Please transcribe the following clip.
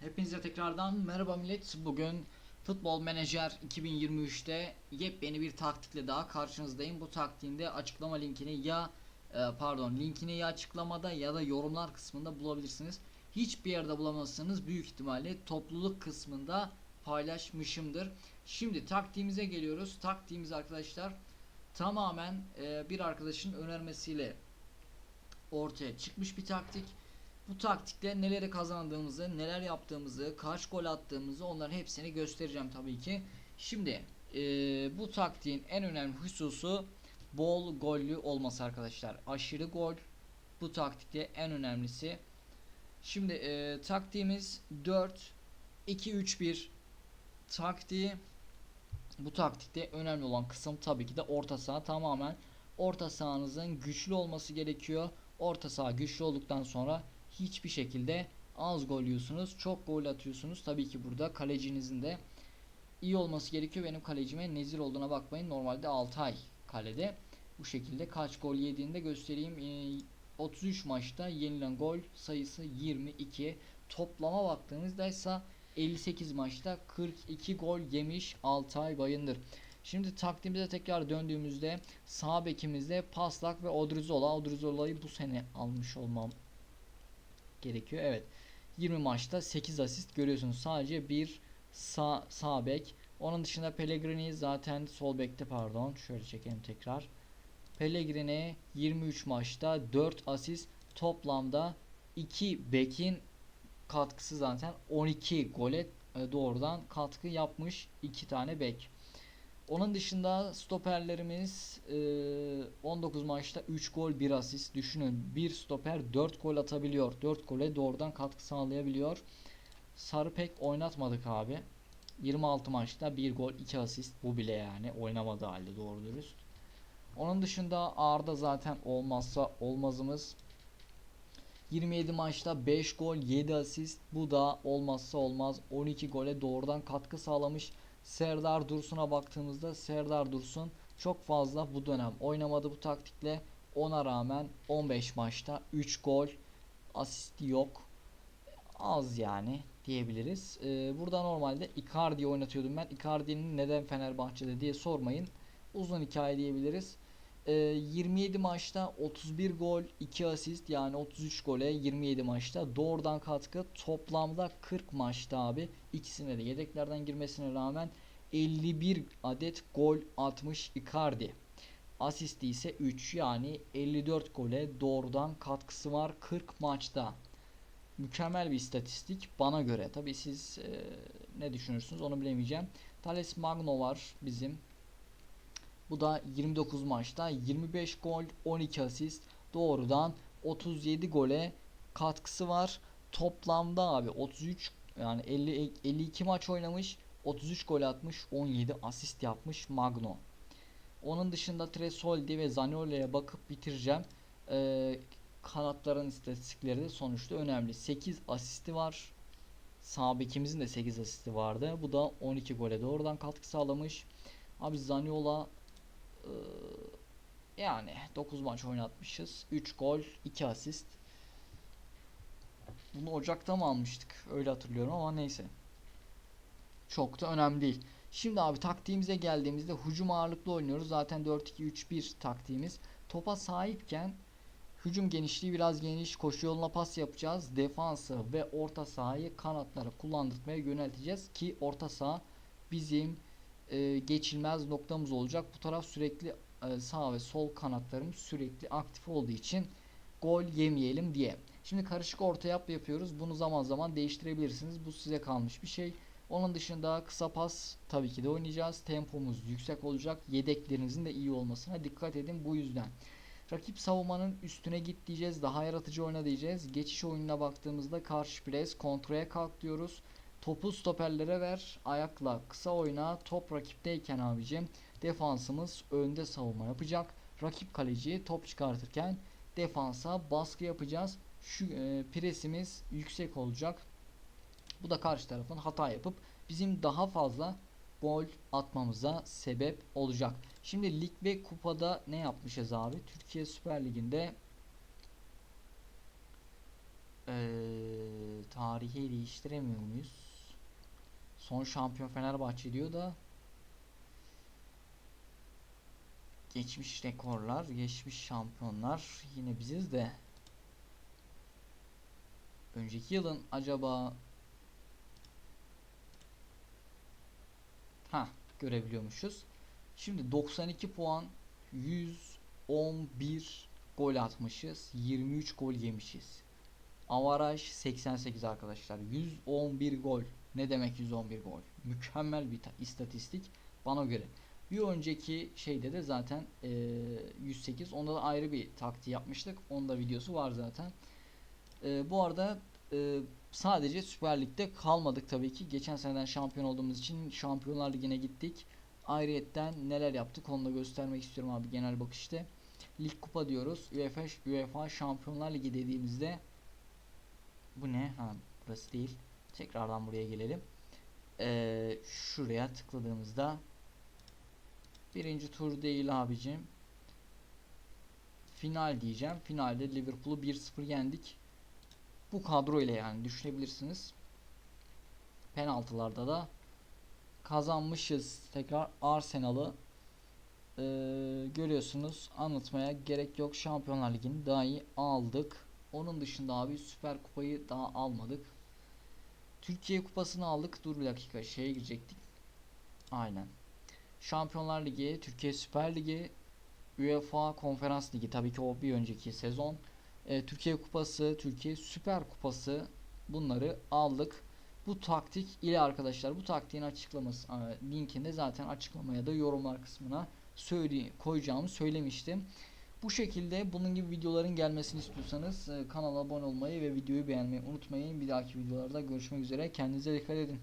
Hepinize tekrardan merhaba millet. Bugün Futbol Menajer 2023'te yepyeni bir taktikle daha karşınızdayım. Bu taktiğinde açıklama linkini ya e, pardon linkini ya açıklamada ya da yorumlar kısmında bulabilirsiniz. Hiçbir yerde bulamazsanız büyük ihtimalle topluluk kısmında paylaşmışımdır. Şimdi taktiğimize geliyoruz. Taktiğimiz arkadaşlar tamamen e, bir arkadaşın önermesiyle ortaya çıkmış bir taktik. Bu taktikle neleri kazandığımızı, neler yaptığımızı, kaç gol attığımızı onların hepsini göstereceğim tabii ki. Şimdi eee, bu taktiğin en önemli hususu bol gollü olması arkadaşlar. Aşırı gol bu taktikte en önemlisi. Şimdi eee, taktiğimiz 4 2 3 1 taktiği. Bu taktikte önemli olan kısım tabii ki de orta saha tamamen orta sahanızın güçlü olması gerekiyor. Orta saha güçlü olduktan sonra hiçbir şekilde az gol yiyorsunuz. Çok gol atıyorsunuz. Tabii ki burada kalecinizin de iyi olması gerekiyor. Benim kalecime nezir olduğuna bakmayın. Normalde Altay kalede. Bu şekilde kaç gol yediğini de göstereyim. Ee, 33 maçta yenilen gol sayısı 22. Toplama baktığınızda ise 58 maçta 42 gol yemiş Altay Bayındır. Şimdi taktiğimize tekrar döndüğümüzde sağ bekimizde Paslak ve Odrizola. Odrizola'yı bu sene almış olmam gerekiyor. Evet. 20 maçta 8 asist görüyorsunuz. Sadece bir sağ, sağ bek. Onun dışında Pellegrini zaten sol bekte pardon. Şöyle çekelim tekrar. Pellegrini 23 maçta 4 asist toplamda 2 bekin katkısı zaten 12 gole e, doğrudan katkı yapmış 2 tane bek. Onun dışında stoperlerimiz e, 19 maçta 3 gol 1 asist. Düşünün bir stoper 4 gol atabiliyor. 4 gole doğrudan katkı sağlayabiliyor. Sarı pek oynatmadık abi. 26 maçta 1 gol 2 asist. Bu bile yani oynamadığı halde doğru dürüst. Onun dışında Arda zaten olmazsa olmazımız. 27 maçta 5 gol 7 asist. Bu da olmazsa olmaz. 12 gole doğrudan katkı sağlamış. Serdar Dursun'a baktığımızda Serdar Dursun çok fazla bu dönem oynamadı bu taktikle. Ona rağmen 15 maçta 3 gol asist yok. Az yani diyebiliriz. Ee, burada normalde Icardi'yi oynatıyordum ben. Icardi'nin neden Fenerbahçe'de diye sormayın. Uzun hikaye diyebiliriz. Ee, 27 maçta 31 gol 2 asist yani 33 gole 27 maçta doğrudan katkı toplamda 40 maçta abi ikisine de yedeklerden girmesine rağmen 51 adet gol atmış Icardi. Asisti ise 3 yani 54 gole doğrudan katkısı var 40 maçta. Mükemmel bir istatistik bana göre. Tabi siz e, ne düşünürsünüz onu bilemeyeceğim. Thales Magno var bizim bu da 29 maçta 25 gol 12 asist doğrudan 37 gole katkısı var. Toplamda abi 33 yani 50 52 maç oynamış 33 gol atmış 17 asist yapmış Magno. Onun dışında Tresoldi ve Zaniolo'ya bakıp bitireceğim. Ee, kanatların istatistikleri de sonuçta önemli. 8 asisti var. Sağ de 8 asisti vardı. Bu da 12 gole doğrudan katkı sağlamış. Abi Zaniola yani 9 maç oynatmışız. 3 gol, 2 asist. Bunu Ocak'ta mı almıştık? Öyle hatırlıyorum ama neyse. Çok da önemli değil. Şimdi abi taktiğimize geldiğimizde hücum ağırlıklı oynuyoruz. Zaten 4-2-3-1 taktiğimiz. Topa sahipken hücum genişliği biraz geniş. Koşu yoluna pas yapacağız. Defansı ve orta sahayı kanatlara kullandırmaya yönelteceğiz ki orta saha bizim e, geçilmez noktamız olacak. Bu taraf sürekli e, sağ ve sol kanatlarımız sürekli aktif olduğu için gol yemeyelim diye. Şimdi karışık orta yap yapıyoruz. Bunu zaman zaman değiştirebilirsiniz. Bu size kalmış bir şey. Onun dışında kısa pas tabii ki de oynayacağız. Tempomuz yüksek olacak. Yedeklerinizin de iyi olmasına dikkat edin bu yüzden. Rakip savunmanın üstüne git diyeceğiz. Daha yaratıcı oyna diyeceğiz. Geçiş oyununa baktığımızda karşı pres, kontraya kalk diyoruz. Topu stoperlere ver. Ayakla kısa oyna. Top rakipteyken abicim defansımız önde savunma yapacak. Rakip kaleci top çıkartırken defansa baskı yapacağız. Şu e, presimiz yüksek olacak. Bu da karşı tarafın hata yapıp bizim daha fazla gol atmamıza sebep olacak. Şimdi lig ve kupada ne yapmışız abi? Türkiye Süper Ligi'nde Ee, tarihi değiştiremiyor muyuz? Son şampiyon Fenerbahçe diyor da geçmiş rekorlar, geçmiş şampiyonlar yine biziz de önceki yılın acaba ha görebiliyormuşuz. Şimdi 92 puan 111 gol atmışız. 23 gol yemişiz. Avaraj 88 arkadaşlar. 111 gol. Ne demek 111 gol? Mükemmel bir ta- istatistik bana göre. Bir önceki şeyde de zaten eee, 108. Onda da ayrı bir taktiği yapmıştık. Onda videosu var zaten. Eee, bu arada eee, sadece Süper Lig'de kalmadık tabii ki. Geçen seneden şampiyon olduğumuz için Şampiyonlar Ligi'ne gittik. Ayrıyetten neler yaptık onu da göstermek istiyorum abi genel bakışta. Lig kupa diyoruz. UEFA, UEFA Şampiyonlar Ligi dediğimizde bu ne? Ha burası değil. Tekrardan buraya gelelim. Ee, şuraya tıkladığımızda birinci tur değil abicim. Final diyeceğim. Finalde Liverpool'u 1-0 yendik. Bu kadro ile yani düşünebilirsiniz. Penaltılarda da kazanmışız. Tekrar Arsenal'ı ee, görüyorsunuz. Anlatmaya gerek yok. Şampiyonlar Ligi'ni daha iyi aldık. Onun dışında abi Süper Kupayı daha almadık. Türkiye Kupası'nı aldık. Dur bir dakika şeye girecektik. Aynen. Şampiyonlar Ligi, Türkiye Süper Ligi, UEFA Konferans Ligi tabii ki o bir önceki sezon. Ee, Türkiye Kupası, Türkiye Süper Kupası bunları aldık. Bu taktik ile arkadaşlar bu taktiğin açıklaması e, linkinde zaten açıklamaya da yorumlar kısmına söyle koyacağımı söylemiştim. Bu şekilde bunun gibi videoların gelmesini istiyorsanız e, kanala abone olmayı ve videoyu beğenmeyi unutmayın. Bir dahaki videolarda görüşmek üzere. Kendinize dikkat edin.